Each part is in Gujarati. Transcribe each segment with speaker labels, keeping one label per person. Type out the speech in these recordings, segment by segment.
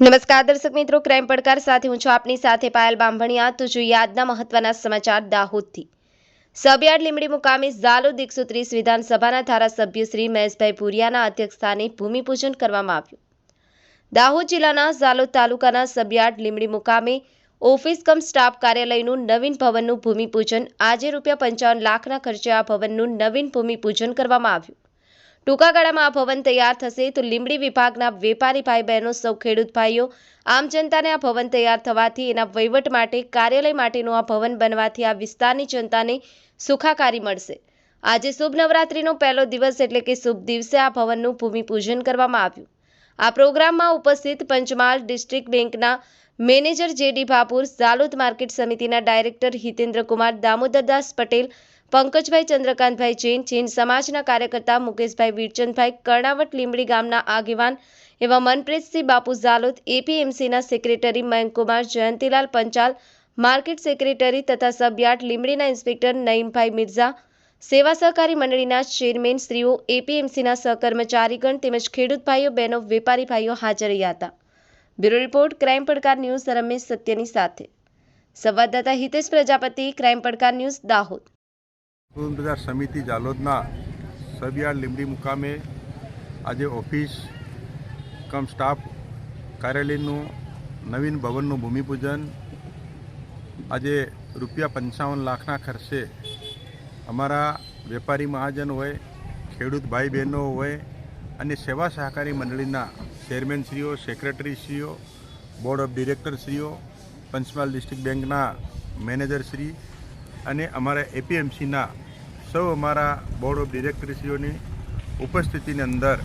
Speaker 1: નમસ્કાર દર્શક મિત્રો, ક્રાઇમ પડકાર સાથે હું છું આપની સાથે પાયલ બાંભણિયા. તો જોઈએ આજના મહત્વના સમાચાર દાહોદથી. સબયાર્ડ લીમડી મુકામે ઝાલોદ એકસો ત્રીસ વિધાનસભાના ધારાસભ્ય શ્રી મહેશભાઈ પુરિયાના અધ્યક્ષસ્થાને ભૂમિપૂજન કરવામાં આવ્યું. દાહોદ જિલ્લાના ઝાલોદ તાલુકાના સબયાર્ડ લીમડી મુકામે ઓફિસ કમ સ્ટાફ કાર્યાલયનું નવીન ભવનનું ભૂમિપૂજન. આજે રૂપિયા પંચાવન લાખના ખર્ચે આ ભવનનું નવીન ભૂમિપૂજન કરવામાં આવ્યું. ટૂંકા ગાળામાં આ ભવન તૈયાર થશે તો લીંબડી વિભાગના વેપારી ભાઈ બહેનો સૌ ખેડૂત ભાઈઓ, આમ જનતાને આ ભવન તૈયાર થવાથી એના વહીવટ માટે, કાર્યાલય માટેનું આ ભવન બનવાથી આ વિસ્તારની જનતાને સુખાકારી મળશે. આજે શુભ નવરાત્રિનો પહેલો દિવસ એટલે કે શુભ દિવસે આ ભવનનું ભૂમિપૂજન કરવામાં આવ્યું. આ પ્રોગ્રામમાં ઉપસ્થિત પંચમહાલ ડિસ્ટ્રિક્ટ બેંકના manager J D Bhapur, Zalod market સમિતિના ડાયરેક્ટર હિતેન્દ્રકુમાર દામોદરદાસ પટેલ, પંકજભાઈ ચંદ્રકાંતભાઈ જૈન જૈન સમાજના કાર્યકર્તા મુકેશભાઈ વીરચંદભાઈ, કર્ણાવટ લીમડી ગામના આગેવાન એવા Manpreet Singh Bapu Jhalod, એપીએમસીના secretary Mayankumar Jayantilal Panchal, market secretary તથા સબયાર્ડ લીમડીના ઇન્સ્પેક્ટર નઈમભાઈ મિર્ઝા, સેવા સહકારી મંડળીના ચેરમેન શ્રીઓ, એપીએમસીના સહકર્મચારીગણ તેમજ ખેડૂત ભાઈઓ બહેનો વેપારી ભાઈઓ હાજર રહ્યા હતા. Bureau report, crime Padkar news, Ramesh સત્યની સાથે. સંવાદદાતા હિતેશ પ્રજાપતિ, ક્રાઇમ પડકાર ન્યૂઝ, દાહોદ.
Speaker 2: બજાર સમિતિ જાલોદના સબિયાર લીમડી મુકામે આજે ઓફિસ કમ સ્ટાફ કાર્યાલયનું નવીન ભવનનું ભૂમિપૂજન. આજે રૂપિયા પંચાવન લાખના ખર્ચે અમારા વેપારી મહાજન હોય, ખેડૂત ભાઈ બહેનો હોય અને સેવા સહકારી મંડળીના ચેરમેનશ્રીઓ, સેક્રેટરીશ્રીઓ, બોર્ડ ઓફ ડિરેક્ટરશ્રીઓ, પંચમહાલ ડિસ્ટ્રિક્ટ બેંકના મેનેજરશ્રી અને અમારા એપીએમસીના સૌ અમારા બોર્ડ ઓફ ડિરેક્ટરશ્રીઓની ઉપસ્થિતિની અંદર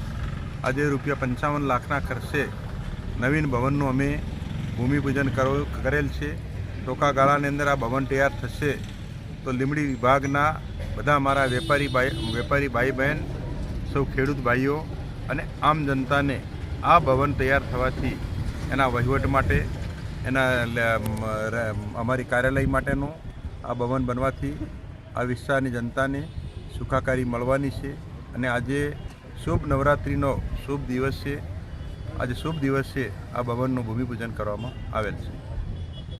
Speaker 2: આજે રૂપિયા પંચાવન લાખના ખર્ચે નવીન ભવનનું અમે ભૂમિપૂજન કરો, કરેલ છે. ટોકા ગાળાની અંદર આ ભવન તૈયાર થશે તો લીમડી વિભાગના બધા અમારા વેપારી ભાઈ વેપારી ભાઈ બહેન, સૌ ખેડૂત ભાઈઓ અને આમ જનતાને આ ભવન તૈયાર થવાથી એના વહીવટ માટે, એના અમારી કાર્યાલય માટેનું આ ભવન બનવાથી આ વિસ્તારની જનતાને સુખાકારી મળવાની છે. અને આજે શુભ નવરાત્રિનો શુભ દિવસ છે આજે શુભ દિવસે આ ભવનનું ભૂમિપૂજન કરવામાં આવેલ છે.